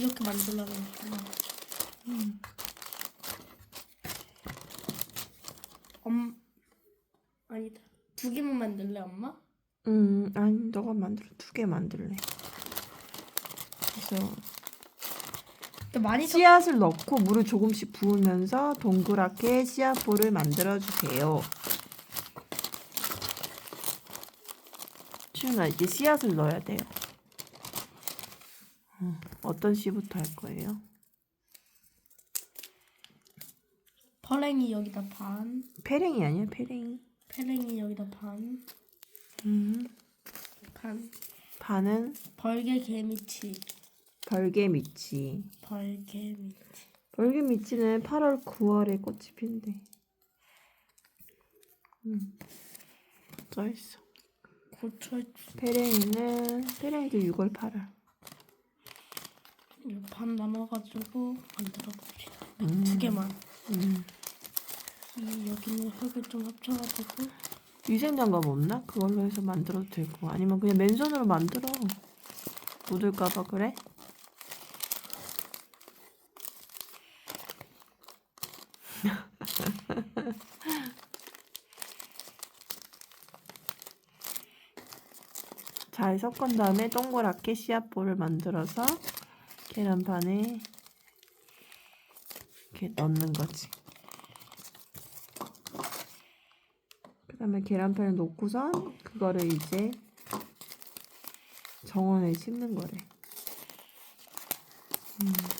이렇게 만들려고 했구나. 음. 엄 아니다. 두 개만 만들래 엄마? 음, 아니, 너가 만들어. 두 개 만들래. 그래서 근데 많이 섞 씨앗을 넣고 물을 조금씩 부으면서 동그랗게 씨앗볼을 만들어 주세요. 시윤아 이제 씨앗을 넣어야 돼요. 음, 어떤 씨부터 할 거예요? 퍼랭이 여기다 반, 페랭이 아니야 페랭이. 페랭이 여기다 반, 음, 반, 반은 벌개 개미치, 벌개 미치. 벌개 미치. 벌개 미치는 8월 9월에 꽃이 핀대. 음, 써 있어. 고철 페랭이는 페랭이도 6월 8월. 반 나눠가지고 만들어 봅시다. 음. 두 개만. 음. 이 여기는 흙을 좀 합쳐가지고 위생 장갑 없나? 그걸로 해서 만들어도 되고 아니면 그냥 맨손으로 만들어 묻을까봐 그래? 잘 섞은 다음에 동그랗게 씨앗볼을 만들어서 계란판에 이렇게 넣는 거지. 그 다음에 계란판을 놓고선 그거를 이제 정원에 심는 거래. 음.